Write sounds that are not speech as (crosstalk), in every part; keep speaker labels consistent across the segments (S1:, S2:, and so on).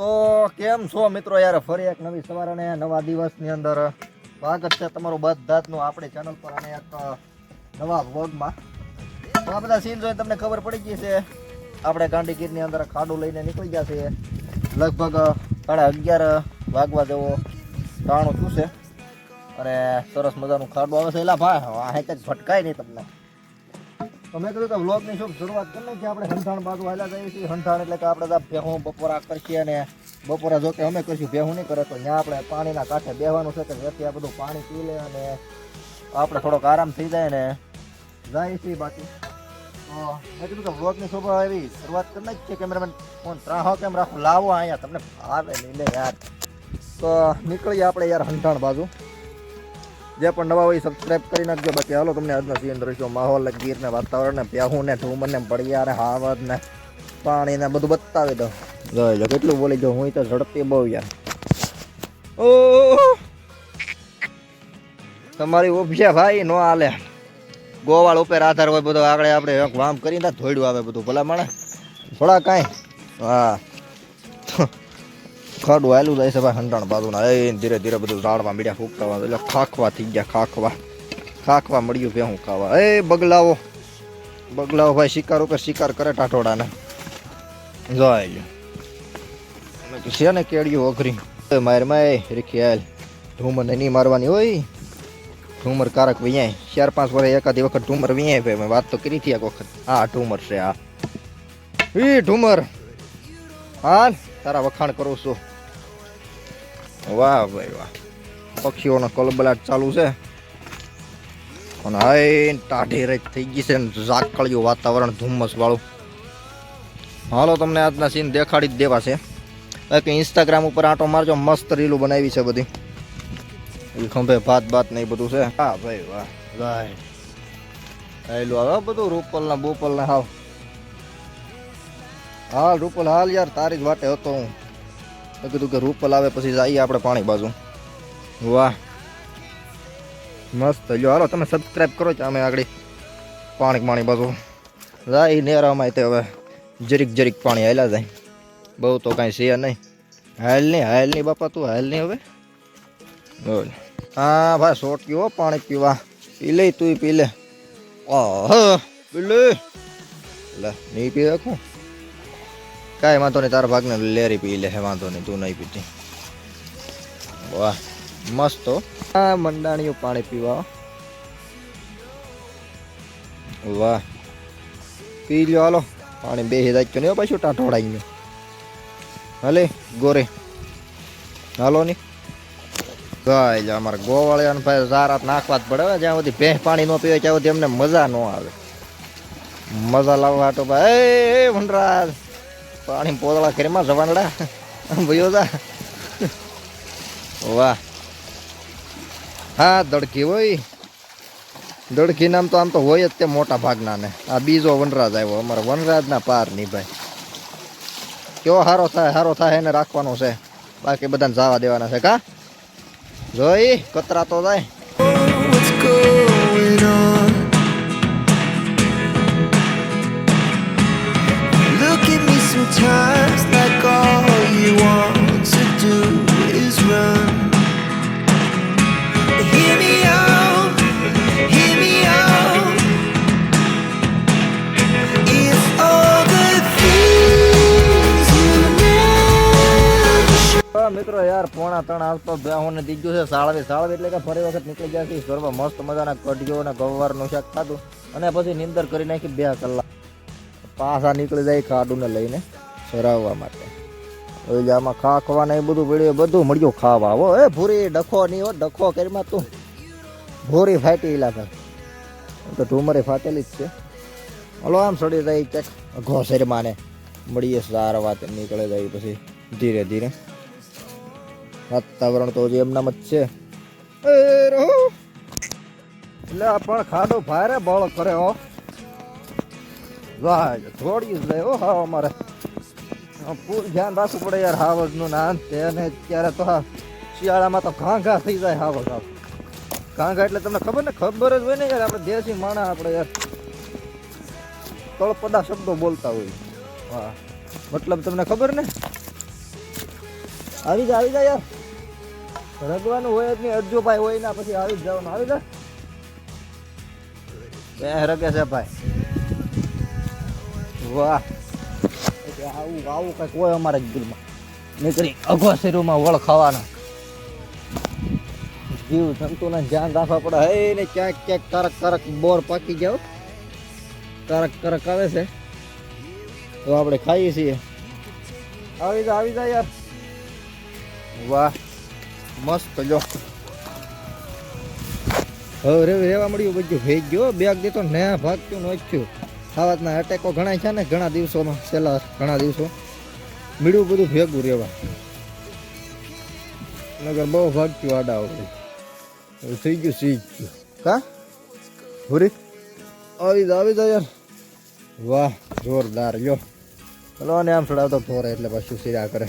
S1: તો કેમ છો મિત્રો? યાર, ફરી એક નવી સવાર અને નવા દિવસની અંદર સ્વાગત છે તમારું બધાનું આપણી ચેનલ પર અને એક નવા વ્લોગમાં તો આ બધા સીન જોઈને તમને ખબર પડી ગઈ છે, આપણે ગાંધીગીરની અંદર ખાડું લઈને નીકળી ગયા છીએ. લગભગ સાડા અગિયાર વાગવા જેવો થયું છે. અને સરસ મજાનું ખાડું આવે છે. એલા ભાઈ, આ જ ભટકાય નહીં તમને. તો મેં કીધું કે વ્લોગની શું શરૂઆત કરી નાખીએ. આપણે હંઠાણ બાજુ હાલ્યા જઈએ છીએ. હંઠાણ એટલે કે આપણે તો ભેહું બપોરા કરશીએ અને બપોરા જો કે અમે કરીશું, ભેહું નહીં કરે તો ત્યાં આપણે પાણીના કાંઠે બેહવાનું છે કે જેથી આ બધું પાણી પી લે અને આપણે થોડોક આરામ થઈ જાય ને જાય છે બાકી. તો મેં કીધું કે વ્લોગની શોભા એવી શરૂઆત કરી નાખીએ. કેમેરામેન ફોન ત્રાહો કેમ રાખો? લાવો અહીંયા, તમને આવે નહીં યાર. તો નીકળીએ આપણે યાર હંઠાણ બાજુ. જે પણ નવા હોય સબસ્ક્રાઈબ કરી નાખજો. બાકી હાલો તમને આજનો સીન દ્રશ્યો, માહોલ ને ગીર ને વાતાવરણ ને પ્યાહું ને ઠુમર ને પડિયા ને હાવદ ને પાણી ને બધું બતાવી દો જો કેટલું બોલી જો હું તો ઝડપી બહુ યાર. ઓ! તમારી ઉપજે ભાઈ નો હાલે. ગોવાળ ઉપર આધાર હોય બધો, આગળ આપણે વામ કરીને ધોડ્યું આવે બધું, ભલા માણે થોડા કાંઈ. હા. ખાડું આયલું જાય છે ભાઈ હંડાણ બાજુના. એ ધીરે ધીરે બધું ઝાડમાં મીડિયા ફૂંકતા એટલે ખાખવા થઈ ગયા, ખાખવા. ખાખવા મળ્યું ભેહું ખાવા. એ બગલાવો. બગલાવો ભાઈ, શિકાર ઉપર શિકાર કરે ટાટોડાને જાય છે ને કેડિયું ઓઘરી માર માય, રીખી આલ ઢુમર ને નહીં મારવાની હોય. ઢુમર કારક વિયાય. ચાર પાંચ વર્ષ એકાદી વખત ઢુમર વિયાય ભાઈ. મેં વાત તો કરી હતી એક વખત. હા ઢુમર છે આ. એ ઢુમર હાલ, તારા વખાણ કરું છું. વાહ ભાઈ વાહ. પક્ષીઓનો કલબલાટ ચાલુ છે. અને હાઈ ટાઢી રજ થઈ ગઈ છે ઝાકળિયું વાતાવરણ ધુમ્મસ વાળું. હાલો તમને આજના સીન દેખાડી જ દેવા છે. બાકી ઇન્સ્ટાગ્રામ ઉપર આંટો મારજો મસ્ત રીલું બનાવી છે બધી. એ ખંભે ભાત ભાત ને બધું છે. હા ભાઈ વાહ. ભાઈ આયલું આવે બધું રૂપલ ને બોપલ ને હાવ. હાલ રૂપલ હાલ યાર તારી જ વાટે હતો હું. મેં કીધું કે રૂપલ આવે પછી જઈએ આપણે પાણી બાજુ. વાહ. મસ્ત. જો હાલો, તમે સબસ્ક્રાઈબ કરો છો અમે આગળ પાણી પાણી બાજુ. જાય નેરામાં તે હવે જરીક જરીક પાણી હાલ્યા જાય. બહુ તો કાંઈ છે નહીં. હાલ નહીં હાલ નહીં બાપા તું, હાલ નહીં હવે. બોલ. હા, ભાઈ શોટ પીવો પાણી પીવા. પી લે તું, પી લે. ઓહ, પી લે. લે, નહીં પી રાખું કાંઈ વાંધો નહીં તારા ભાગને લેરી પી લે હે વાંધો નહીં તું નહીં પીતી. વાહ મસ્ત હો. આ મંડાણીયું પાણી પીવા વાહ. પી લ્યો હાલો. પાણી બે હિદાચ્યો નહીં હો પાછું ટાટોડાઈ ગયું હાલે ગોરે. હાલો ની. ગાય લે અમારે ગોવાળિયાને ભાઈ સારા નાખવા જ પડે હો. જ્યાં સુધી ભેંસ પાણી ન પીવે ત્યાં સુધી એમને મજા ન આવે. મજા લાવવા હાટો ભાઈ. એ, એ વનરાજ. પાણી પોદળા કરીમાં જવાનડા. ભયો જા. વાહ. હા, દડકી હોય. દડકી નામ તો આમ તો હોય જ તે મોટા ભાગના ને આ બીજો વનરાજ આવ્યો. અમારા વનરાજના પાર નહીં ભાઈ. કેવો સારો થાય સારો થાય એને રાખવાનો છે. બાકી બધાને જવા દેવાના છે, કા? જોઈ, કતરા તો જાય. પોણા ત્રણ આવતો બેહોને દીધું છે, સાળવે સાળવે એટલે કે ફરી વખત નીકળી ગયા છે. ઘરમાં મસ્ત મજાના કઢીઓ અને ગવારનું શાક ખાધું. અને પછી નીંદર કરી નાખી બે કલાક. પાછા નીકળી જાય ખાડુને લઈને ચરાવવા માટે. આમાં ખાખવા ને એ બધું પડ્યું બધું મળ્યું ખાવા. હો, એ ભૂરી ડખો નહીં હો, ડખો કરીમાં તું. ભૂરી ફાટી એલા ભાઈ તો ઢુમરે ફાટેલી જ છે. હલો, આમ સડી જાય, ચેક. ઘોસેરમાં ને મળીએ સારા વાત, નીકળે જાય પછી ધીરે ધીરે. વાતાવરણ તો હજી એમનામ જ છે. એટલે પણ ખાડો ભારે બળ કરે હો. વાહ થોડી જ હો હા અમારે. પૂરું ધ્યાન રાખવું પડે યાર હાવજનું નાન તેને ત્યારે તો શિયાળામાં તો ઘા ઘા થઈ જાય હાવજ આવ ઘા ઘા એટલે તમને ખબર ને, ખબર જ હોય ને યાર, આપણે દેશી માણા આપણે યાર. તળપદા શબ્દો બોલતા હોય. હા મતલબ તમને ખબર ને? આવી જા આવી જા યાર. રગવાનું હોય જ નહીં. અરજો ભાઈ હોય ના પછી આવી જ જવાનું. આવી જા. બે રગે છે ભાઈ. વાહ. આવું આવું કંઈક હોય અમારા ગીરમાં નીકળી અઘોસેરુમાં વળ ખાવાના. જીવ જંતુને ધ્યાન રાખવા પડે. હે ને ક્યાંક ક્યાંક કરક કરક બોર પાકી જાવ કરક કરક આવે છે. તો આપણે ખાઈએ છીએ. આવી જા આવી જા યાર. વાહ. મસ્ત, જો. હવે રેવા મળ્યું બધું ભેજ ગયો બેગ દેતો ને ભાગતું નોચ્યું ખાવાતના અટેકો ઘણા છે ને ઘણા દિવસોમાં, છેલ્લા ઘણા દિવસો. મીડું બધું ભેગું રેવા. નગર બહુ ભાગતું આડા હવે થઈ ગયું સી ગયું. કા? ભૂરી આવી જા આવી જા યાર. વાહ, જોરદાર, જો. ચલો ને આમ ચડાવતો ફોરે એટલે પાછું સીરા કરે.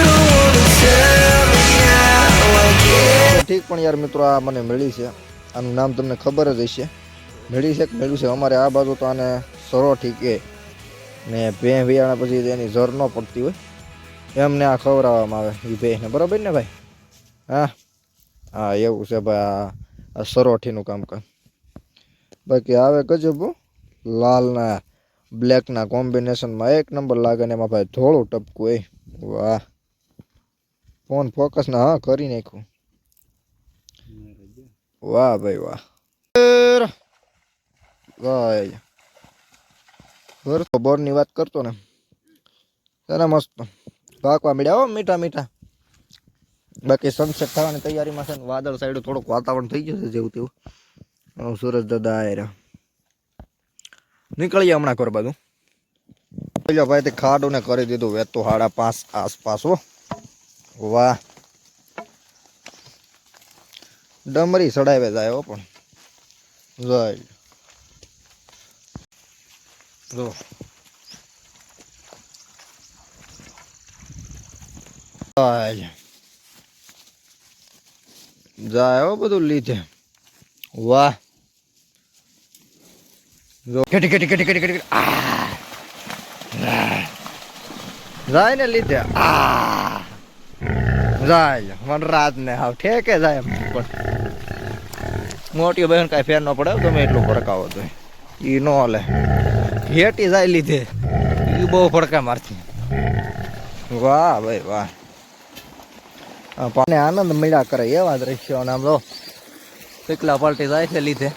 S1: ઠીક પણ યાર મિત્રો આ મને મળી છે. આનું નામ તમને ખબર જ હશે. મેળવી છે કે મેળવ્યું છે? અમારે આ બાજુ તો આને સરોઠી કે ને ભેં વિયાણા પછી એની જર ન પડતી હોય. એમને આ ખવડાવવામાં આવે એ ભેંને. બરાબર ને ભાઈ? હા. હા, એવું છે ભાઈ આ સરોઠીનું કામકાજ બાકી આવે ગજબ. લાલના, બ્લેકના કોમ્બિનેશનમાં એક નંબર લાગે ને એમાં ભાઈ ધોળું ટપકું એ. વાહ. ફોન ફોકસ ના હા, કરી નાખ્યું. વાહ ભાઈ વાહ. ભાઈ. ઘર તો બોરની વાત કરતો ને. તને મસ્ત. પાકવા મળ્યા હો, મીઠા મીઠા. બાકી સનસેટ થવાની તૈયારીમાં છે ને વાદળ સાઈડ થોડુંક વાતાવરણ થઈ જશે જેવું તેવું. સુરજ દાદા આયરા નીકળીએ હમણાં ઘર બાજુ. ભાઈ તે ખાડું ને કરી દીધું વેતો સાડા પાંચ આસપાસ હો. વાહ. ડમરી ચડાવે જાય પણ. જાય. જો. જાય. બધું લીધે. વાહ. જો. કેટી કેટી કેટી કેટી કેટી જાય. ને લીધે. આ જાય. વનરાજ ને હાવ ઠેકે જાય પણ મોટી બહેન કાંઈ ફેર ન પડે તમે એટલું ફરકાવો તો ઈ નો લે હેટી જાય લીધે. ઈ બહુ ફડકા મારતી વાહ ભાઈ વાહ. પાને આનંદ મળ્યા કરે એવા દ્રશ્યો ને આમ તો. પીકલા પલટી જાય છે લીધે.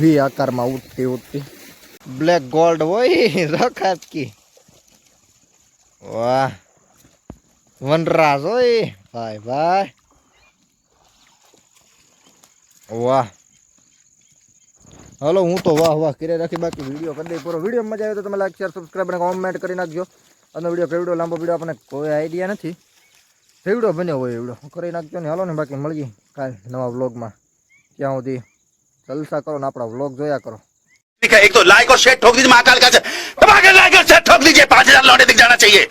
S1: વી આકારમાં ઉઠતી ઉઠતી બ્લેક ગોલ્ડ હોય (laughs) રખાત કી વાહ. વનરાજ હોય. ભાઈ ભાઈ વાહ હાલો હું તો વાહ વાહ કરી રાખી બાકી વિડીયો કરી દઈ પૂરો વિડીયો મજા આવે તો તમે લાઈક શેર સબસ્ક્રાઈબ અને કોમેન્ટ કરી નાખજો અને વિડીયો કેવડો લાંબો વિડીયો આપણને કોઈ આઈડિયા નથી કેવડો બન્યો હોય એવડો કરી નાખજો ને હાલો ને બાકી મળીએ કાલ નવા વ્લોગમાં ત્યાં સુધી જલસા કરો ને આપણા વ્લોગ જોયા કરો
S2: ठीक है एक तो लाइक और शेयर ठोक दीजिए महाकाल का दबा के लाइक और शेयर ठोक दीजिए पांच हजार लौटे दिख जाना चाहिए